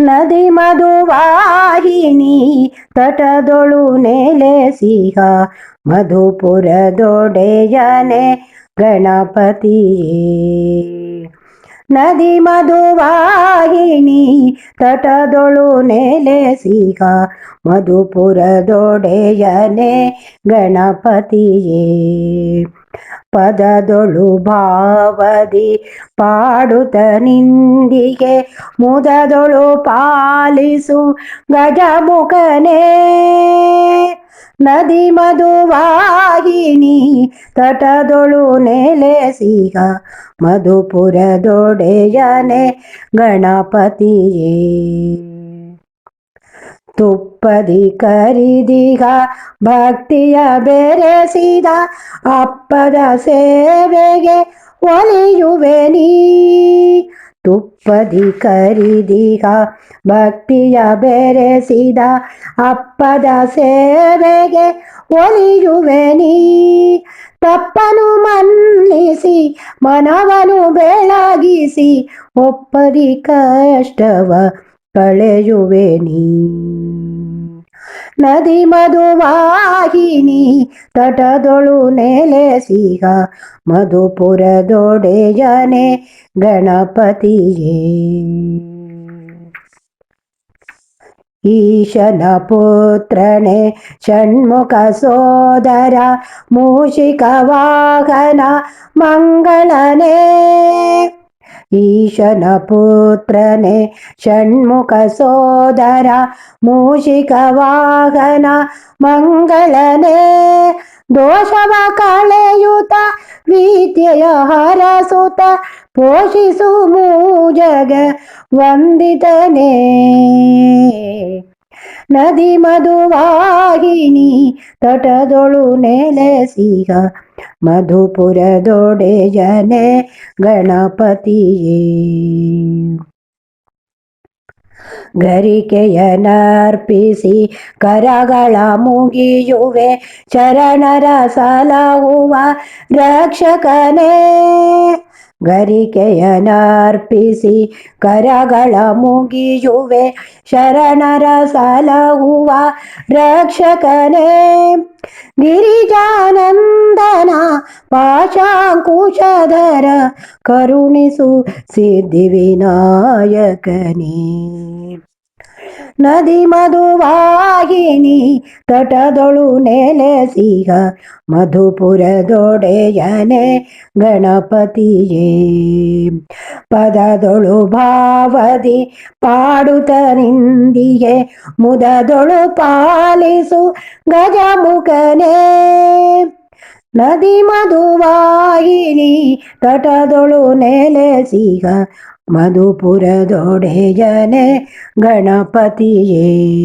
ನದಿ ಮಧುವಾಹಿನಿ ತಟದೊಳು ನೆಲೆಸಿಹ ಮಧುಪುರದೊಡೆಯನೆ ಗಣಪತಿ. ನದಿ ಮಧುವಾಹಿನಿ ತಟದೊಳು ನೆಲೆಸಿಹ ಮಧುಪುರದೊಡೆಯನೆ ಗಣಪತಿಯೇ. ಪದದೊಳು ಭಾವದಿ ಪಾಡುತ್ತ ನಿಂದಿಗೆ ಮುದದೊಳು ಪಾಲಿಸು ಗಜಮುಖನೇ. ನದಿ ಮಧುವಾಹಿನಿ ತಟದೊಳು ನೆಲೆಸಿಗ ಮಧುಪುರದೊಡೆಯನೆ ಗಣಪತಿಯೇ. ತುಪ್ಪದಿ ಕರಿದಿಗ ಭಕ್ತಿಯ ಬೆರೆಸಿದ ಅಪ್ಪದ ಸೇವೆಗೆ ಒಲಿಯುವೆ ನೀ. ತುಪ್ಪದಿ ಕರಿದಿಗ ಭಕ್ತಿಯ ಬೆರೆಸಿದ ಅಪ್ಪದ ಸೇವೆಗೆ ಒಲಿಯುವೆ ನೀ. ತಪ್ಪನು ಮನ್ನಿಸಿ, ಮನವನು ಬೆಳಗಿಸಿ, ಒಪ್ಪದಿ ಕಷ್ಟವ ಕಳೆಯುವೆ ನೀ ನದಿ ಮಧುವಾಹಿನಿ ತಟದೊಳು ನೆಲೆಸಿಗ ಮಧುಪುರದೊಡೆಯನೆ ಗಣಪತಿಯೇ ಈಶನ ಪುತ್ರನೆ ಷಣ್ಮುಖ ಸೋದರ ಮೂಷಿಕ ವಾಹನ ಮಂಗಳನೇ ಈಶನ ಪುತ್ರನೆ, ಷಣ್ಮುಖ ಸೋದರ, ಮೂಷಿಕ ವಾಹನ, ಮಂಗಳನೇ, ದೋಷವ ಕಳೆಯುತ ವಿದ್ಯೆಯ ಹರಸುತ, ಪೋಷಿಸು ಮೂಜಗ ವಂದಿತನೇ. ನದಿ ಮಧುವಾಹಿನಿ, ತಟದೊಳು ನೆಲೆಸಿಗ ಮಧುಪುರದೊಡೆಯನೆ ಗಣಪತಿಯೇ. ಗರಿಕೆಯನರ್ಪಿಸಿ ಕರಗಳ ಮುಗಿಯುವೆ ಚರಣರ ಸಲಹುವ ರಕ್ಷಕನೇ. ಗರಿಕೆಯನರ್ಪಿಸಿ ಕರಗಳ ಮುಗಿಯುವೆ ಶರಣರ ಸಲಹುವ ರಕ್ಷಕನೇ. ಗಿರಿಜಾನಂದನ ಪಾಶಾಂಕುಶಧರ ಕರುಣಿಸು ಸಿದ್ಧಿವಿನಾಯಕನೇ ನದಿ ಮಧುವಾಹಿನಿ ತಟದೊಳು ನೆಲೆಸಿಗ ಮಧುಪುರದೊಡೆಯನೆ ಗಣಪತಿಯೇ. ಪದದೊಳು ಭಾವದಿ ಪಾಡುತ ನಿಂದಿಗೆ ಮುದದೊಳು ಪಾಲಿಸು ಗಜಮುಖನೇ. ನದಿ ಮಧುವಾಹಿನಿ ತಟದೊಳು ನೆಲೆಸಿಗ ಮಧುಪುರದೊಡೆಯನೆ ಗಣಪತಿಯೇ.